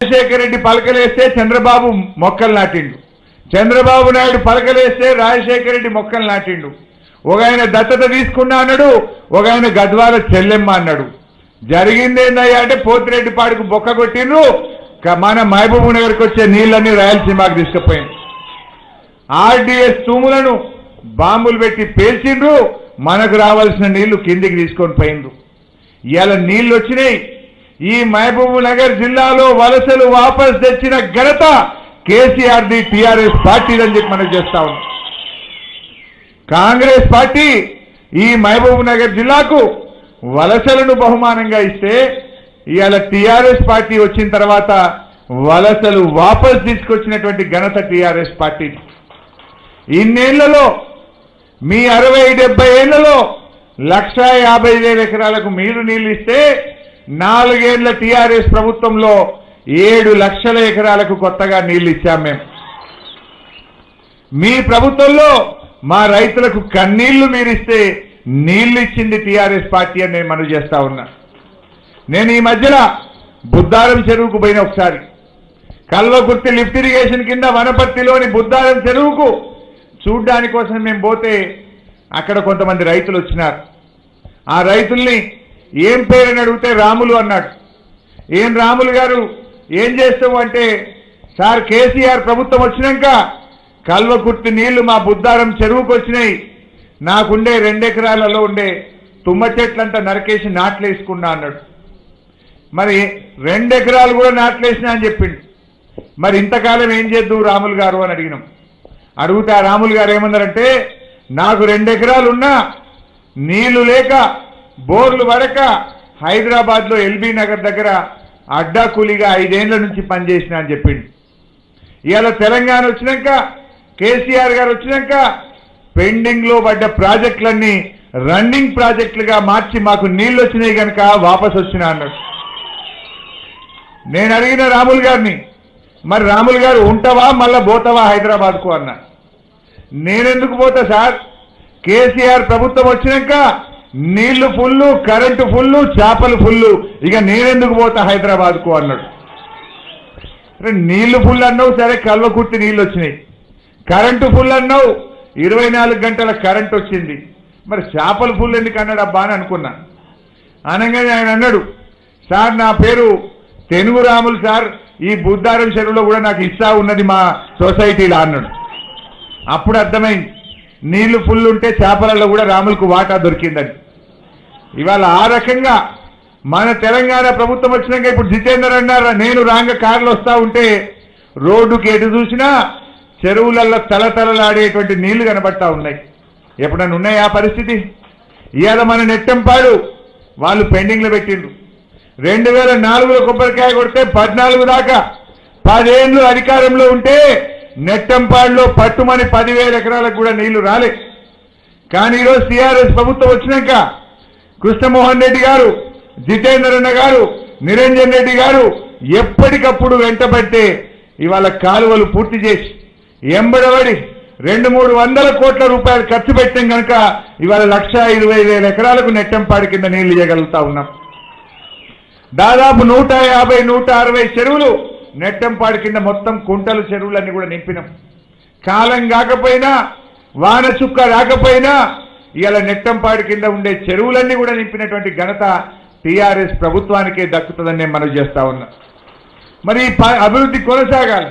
రాజశేఖర రెడ్డి పలకలేస్తే చంద్రబాబు మొక్కలు నాటిండు. చంద్రబాబు నాయుడు పలకలేస్తే రాజశేఖర రెడ్డి మొక్కలు నాటిండు. ఒక ఆయన దత్తత తీసుకున్నా అన్నాడు ఒక ఆయన గద్వాల చెల్లెమ్మ అన్నాడు. జరిగింది ఏందయ్యా అంటే పోతిరెడ్డి పాడుకు బొక్క కొట్టిండ్రు మన మహబూబ్ నగర్కి వచ్చే నీళ్ళన్నీ రాయలసీమకు తీసుకుపోయింది ఆర్డీఎస్ తూములను బాంబులు పెట్టి పేల్చిండ్రు మనకు రావాల్సిన నీళ్ళు కిందికి తీసుకొని పోయిండ్రు. ఇవాళ నీళ్ళు వచ్చినాయి. ఈ మహబూబ్ నగర్ జిల్లాలో వలసలు వాపస్ తెచ్చిన ఘనత కేసీఆర్ది టీఆర్ఎస్ టిఆర్ఎస్ పార్టీలని చెప్పి మనం చేస్తా ఉన్నాం. కాంగ్రెస్ పార్టీ ఈ మహబూబ్ నగర్ జిల్లాకు వలసలను బహుమానంగా ఇస్తే ఇవాళ టీఆర్ఎస్ పార్టీ వచ్చిన తర్వాత వలసలు వాపస్ తీసుకొచ్చినటువంటి ఘనత టిఆర్ఎస్ పార్టీ ఇన్నేళ్ళలో మీ అరవై డెబ్బై ఏళ్ళలో లక్ష యాభై వేల ఎకరాలకు మీరు నీళ్ళు ఇస్తే నాలుగేళ్ళ టీఆర్ఎస్ ప్రభుత్వంలో ఏడు లక్షల ఎకరాలకు కొత్తగా నీళ్ళు ఇచ్చాం మేము. మీ ప్రభుత్వంలో మా రైతులకు కన్నీళ్ళు మీరిస్తే నీళ్ళు ఇచ్చింది టీఆర్ఎస్ పార్టీ అని నేను మనవి చేస్తా ఉన్నా. నేను ఈ మధ్యలో బుద్ధారం చెరువుకు పోయిన ఒకసారి. కల్వకుర్తి లిఫ్ట్ ఇరిగేషన్ కింద వనపర్తిలోని బుద్ధారం చెరువుకు చూడ్డాని కోసం మేము పోతే అక్కడ కొంతమంది రైతులు వచ్చినారు. ఆ రైతుల్ని ఏం పేరని అడిగితే రాములు అన్నాడు. ఏం రాములు గారు ఏం చేస్తావు అంటే సార్ కేసీఆర్ ప్రభుత్వం వచ్చినాక కల్వకుర్తి నీళ్ళు మా బుద్ధారం చెరువుకు వచ్చినాయి. నాకుండే రెండెకరాలలో ఉండే తుమ్మ చెట్లంతా నరకేసి నాట్లేసుకున్నా అన్నాడు. మరి రెండెకరాలు కూడా నాట్లేసినా అని చెప్పిండు. మరి ఇంతకాలం ఏం చేద్దు రాములు గారు అని అడిగినాం. అడుగుతా ఆ రాములు గారు ఏమన్నారంటే నాకు రెండెకరాలు ఉన్నా నీళ్ళు లేక బోర్లు పడక హైదరాబాద్లో ఎల్బీ నగర్ దగ్గర అడ్డా కూలీగా ఐదేళ్ళ నుంచి పనిచేసిన అని చెప్పిండు. ఇవాళ తెలంగాణ వచ్చినాక కేసీఆర్ గారు వచ్చినాక పెండింగ్లో పడ్డ ప్రాజెక్టులన్నీ రన్నింగ్ ప్రాజెక్టులుగా మార్చి మాకు నీళ్ళు వచ్చినాయి కనుక వాపస్ వచ్చినా అన్నాడు నేను అడిగిన రాములు గారిని మరి రాములు గారు ఉంటావా మళ్ళా పోతావా హైదరాబాద్కు? అన్నాడు నేనెందుకు పోతా సార్? కేసీఆర్ ప్రభుత్వం వచ్చినాక నీళ్ళు ఫుల్లు కరెంటు ఫుల్లు చేపలు ఫుల్లు. ఇక నేనెందుకు పోతా హైదరాబాద్కు అన్నాడు. అరే నీళ్ళు ఫుల్ అన్నావు సరే కల్వకుర్తి నీళ్ళు వచ్చినాయి. కరెంటు ఫుల్ అన్నావు ఇరవై నాలుగు గంటల కరెంట్ వచ్చింది. మరి చేపలు ఫుల్ ఎందుకు అన్నాడు అబ్బా అని అనుకున్నా. అనగానే ఆయన అన్నాడు సార్ నా పేరు తెనుగు రాములు సార్. ఈ బుద్ధారం చెరువులో కూడా నాకు ఇస్తా ఉన్నది మా సొసైటీలో అన్నాడు. అప్పుడు అర్థమైంది. నీళ్ళు ఫుల్ ఉంటే చేపలలో కూడా రాములకు వాటా దొరికిందని. ఇవాళ ఆ రకంగా మన తెలంగాణ ప్రభుత్వం వచ్చినాక ఇప్పుడు జితేందర్ అన్నారు నేను రాంగ కార్లు వస్తా ఉంటే రోడ్డుకి ఎటు చూసినా చెరువులలో తలతలలాడేటువంటి నీళ్ళు కనబడతా ఉన్నాయి. ఎప్పుడన్నా ఉన్నాయా ఆ పరిస్థితి? ఇవాళ మన నెట్టంపాడు వాళ్ళు పెండింగ్లో పెట్టిండ్రు. రెండు వేల నాలుగులో కొబ్బరికాయ కొడితే పద్నాలుగు దాకా పదేళ్ళు అధికారంలో ఉంటే నెట్టంపాడులో పట్టుమని పదివేల ఎకరాలకు కూడా నీళ్ళు రాలే. కానీ ఈరోజు టీఆర్ఎస్ ప్రభుత్వం వచ్చినాక కృష్ణమోహన్ రెడ్డి గారు జితేందరన్న గారు నిరంజన్ రెడ్డి గారు ఎప్పటికప్పుడు వెంటబట్టే ఇవాళ కాలువలు పూర్తి చేసి ఎంబడబడి రెండు మూడు వందల కోట్ల రూపాయలు ఖర్చు పెట్టాం కనుక ఇవాళ లక్ష ఇరవై వేల ఎకరాలకు నెట్టంపాడు కింద నీళ్ళు ఇవ్వగలుగుతా ఉన్నాం. దాదాపు నూట యాభై నూట అరవై చెరువులు నెట్టంపాడు కింద మొత్తం కుంటలు చెరువులన్నీ కూడా నింపినాం. కాలం కాకపోయినా వాన చుక్క రాకపోయినా ఇలా నెట్టంపాడు కింద ఉండే చెరువులన్నీ కూడా నింపినటువంటి ఘనత టీఆర్ఎస్ ప్రభుత్వానికే దక్కుతుందని నేను మనవి చేస్తా ఉన్నా. మరి ఈ ప- అభివృద్ధి కొనసాగాలి.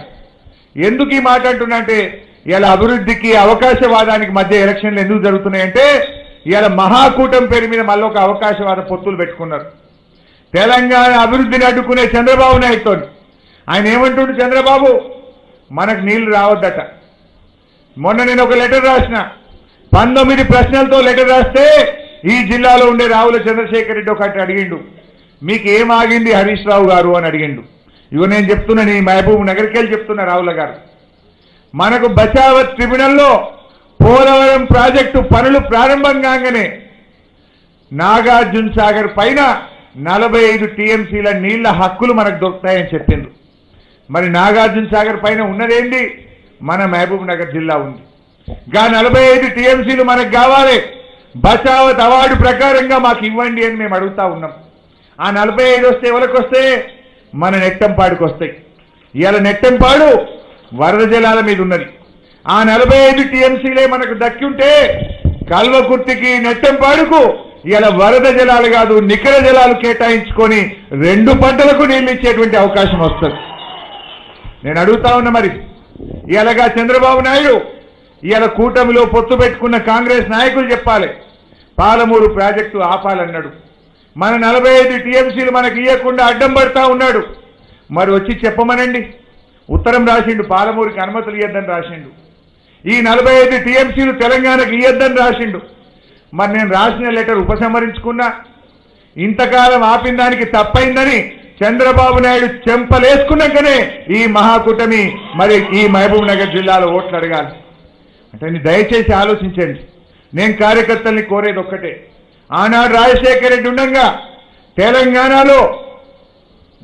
ఎందుకు ఈ మాట అంటున్నా అంటే ఇలా అభివృద్ధికి అవకాశవాదానికి మధ్య ఎలక్షన్లు ఎందుకు జరుగుతున్నాయంటే ఇలా మహాకూటం పేరు మీద మళ్ళీ ఒక అవకాశవాద పొత్తులు పెట్టుకున్నారు. తెలంగాణ అభివృద్ధిని అడ్డుకునే చంద్రబాబు నాయుడుతో ఆయన ఏమంటుండు చంద్రబాబు? మనకు నీళ్ళు రావద్దట. మొన్న నేను ఒక లెటర్ రాసిన. పంతొమ్మిది ప్రశ్నలతో లెటర్ రాస్తే ఈ జిల్లాలో ఉండే రావుల చంద్రశేఖర్ రెడ్డి ఒకటి అడిగిండు. మీకు ఏం ఆగింది హరీష్ రావు గారు అని అడిగిండు. ఇగో నేను చెప్తున్నాను ఈ మహబూబ్ నగర్కి వెళ్ళి చెప్తున్నా రావుల గారు. మనకు బచావత్ ట్రిబ్యునల్లో పోలవరం ప్రాజెక్టు పనులు ప్రారంభం కాగానే నాగార్జున సాగర్ పైన నలభై ఐదు టీఎంసీల నీళ్ళ హక్కులు మనకు దొరుకుతాయని చెప్పిండ్రు. మరి నాగార్జున సాగర్ పైన ఉన్నదేంటి? మన మహబూబ్ నగర్ జిల్లా ఉంది. గా నలభై ఐదు టీఎంసీలు మనకు కావాలి. బచావత్ అవార్డు ప్రకారంగా మాకు ఇవ్వండి అని మేము అడుగుతా ఉన్నాం. ఆ నలభై ఐదు వస్తే ఎవరికి వస్తే మన నెట్టంపాడుకు వస్తాయి. ఇవాళ నెట్టంపాడు వరద జలాల మీద ఉన్నది. ఆ నలభై ఐదు టీఎంసీలే మనకు దక్కి ఉంటే కల్వకుర్తికి నెట్టంపాడుకు ఇలా వరద జలాలు కాదు నికర జలాలు కేటాయించుకొని రెండు పంటలకు నీళ్ళు ఇచ్చేటువంటి అవకాశం వస్తుంది. నేను అడుగుతా ఉన్నా మరి. ఇలాగా చంద్రబాబు నాయుడు ఇవాళ కూటమిలో పొత్తు పెట్టుకున్న కాంగ్రెస్ నాయకులు చెప్పాలి. పాలమూరు ప్రాజెక్టు ఆపాలన్నాడు. మన నలభై ఐదు టీఎంసీలు మనకి ఇవ్వకుండా అడ్డం పడతా ఉన్నాడు. మరి వచ్చి చెప్పమనండి. ఉత్తరం రాసిండు పాలమూరుకి అనుమతులు ఇవ్వద్దని రాసిండు. ఈ నలభై ఐదు టీఎంసీలు తెలంగాణకి ఇవ్వద్దని రాసిండు. మరి నేను రాసిన లెటర్ ఉపసంహరించుకున్నా. ఇంతకాలం ఆపిన దానికి తప్పైందని చంద్రబాబు నాయుడు చెంపలేసుకున్నాకనే ఈ మహాకూటమి మరి ఈ మహబూబ్ నగర్ జిల్లాలో ఓట్లు అడగాలి. అంటే దయచేసి ఆలోచించండి. నేను కార్యకర్తల్ని కోరేది ఒక్కటే. ఆనాడు రాజశేఖర రెడ్డి ఉండగా తెలంగాణలో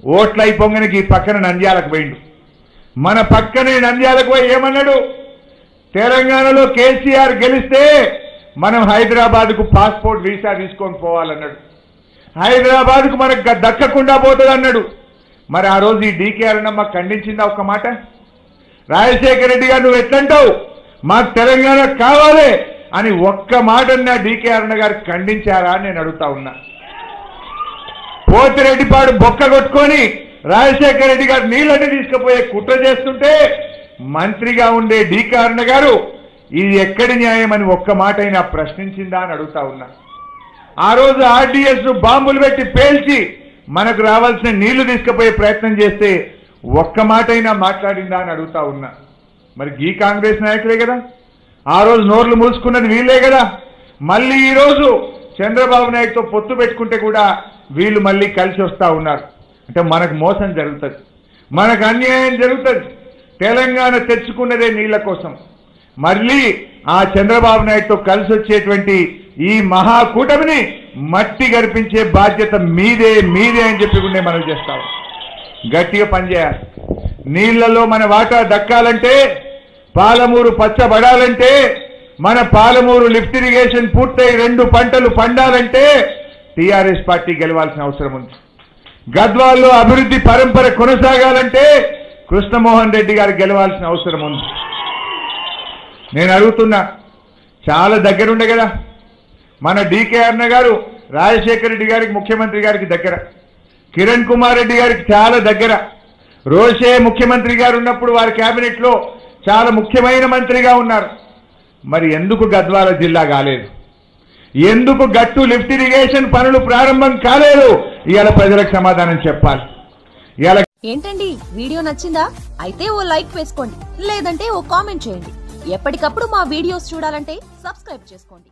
ఓట్లు అయిపోగానికి ఈ పక్కన నంద్యాలకు పోయిండు. మన పక్కనే నంద్యాలకు పోయి ఏమన్నాడు? తెలంగాణలో కేసీఆర్ గెలిస్తే మనం హైదరాబాద్కు పాస్పోర్ట్ వీసా తీసుకొని పోవాలన్నాడు. హైదరాబాద్కు మనకు దక్కకుండా పోతుంది అన్నాడు మరి ఆ రోజు ఈ డీకే అరుణమ్మ ఖండించిందా ఒక్క మాట? రాజశేఖర రెడ్డి గారు నువ్వు ఎట్లంటావు? మాకు తెలంగాణ కావాలి అని ఒక్క మాట నా డీకే అరుణ గారు ఖండించారా అని నేను అడుగుతా ఉన్నా. పోతిరెడ్డిపాడు బొక్క కొట్టుకొని రాజశేఖర రెడ్డి గారు నీళ్ళని తీసుకుపోయే కుట్ర చేస్తుంటే మంత్రిగా ఉండే డీకే అరుణ గారు ఇది ఎక్కడి న్యాయం అని ఒక్క మాట అయినా ప్రశ్నించిందా అని అడుగుతా ఉన్నా. ఆ రోజు ఆర్డీఎస్ బాంబులు పెట్టి పేల్చి మనకు రావాల్సిన నీళ్ళు తీసుకుపోయే ప్రయత్నం చేస్తే ఒక్క మాట అయినా మాట్లాడిందా అని అడుగుతా ఉన్నా. మరి ఈ కాంగ్రెస్ నాయకులే కదా. ఆ రోజు నోర్లు మూసుకున్నది వీళ్ళే కదా. మళ్ళీ ఈరోజు చంద్రబాబు నాయుడుతో పొత్తు పెట్టుకుంటే కూడా వీళ్ళు మళ్ళీ కలిసి వస్తూ ఉన్నారు. అంటే మనకు మోసం జరుగుతుంది. మనకు అన్యాయం జరుగుతుంది. తెలంగాణ తెచ్చుకున్నదే నీళ్ళ కోసం. మళ్ళీ ఆ చంద్రబాబు నాయుడుతో కలిసి వచ్చేటువంటి ఈ మహాకూటమిని మట్టి గడిపించే బాధ్యత మీదే మీదే అని చెప్పి నేను మనం చేస్తాం గట్టిగా పనిచేయాలి. నీళ్ళలో మన వాటా దక్కాలంటే పాలమూరు పచ్చబడాలంటే మన పాలమూరు లిఫ్ట్ ఇరిగేషన్ పూర్తయి రెండు పంటలు పండాలంటే టీఆర్ఎస్ పార్టీ గెలవాల్సిన అవసరం ఉంది. గద్వాల్లో అభివృద్ధి పరంపర కొనసాగాలంటే కృష్ణమోహన్ రెడ్డి గారు గెలవాల్సిన అవసరం ఉంది. నేను అడుగుతున్నా చాలా దగ్గరుండే కదా. మన డీకే అన్న గారు రాజశేఖర రెడ్డి గారికి ముఖ్యమంత్రి గారికి దగ్గర. కిరణ్ కుమార్ రెడ్డి గారికి చాలా దగ్గర. రోషే ముఖ్యమంత్రి గారు ఉన్నప్పుడు వారి క్యాబినెట్లో చాలా ముఖ్యమైన మంత్రిగా ఉన్నారు. మరి ఎందుకు గద్వాల జిల్లా కాలేదు? ఎందుకు గట్టు లిఫ్ట్ ఇరిగేషన్ పనులు ప్రారంభం కాలేదు? ఇవాళ ప్రజలకు సమాధానం చెప్పాలి. ఇవాళ ఏంటండి వీడియో నచ్చిందా? అయితే ఓ లైక్ వేసుకోండి లేదంటే ఓ కామెంట్ చేయండి. ఎప్పటికప్పుడు మా వీడియోస్ చూడాలంటే సబ్స్క్రైబ్ చేసుకోండి.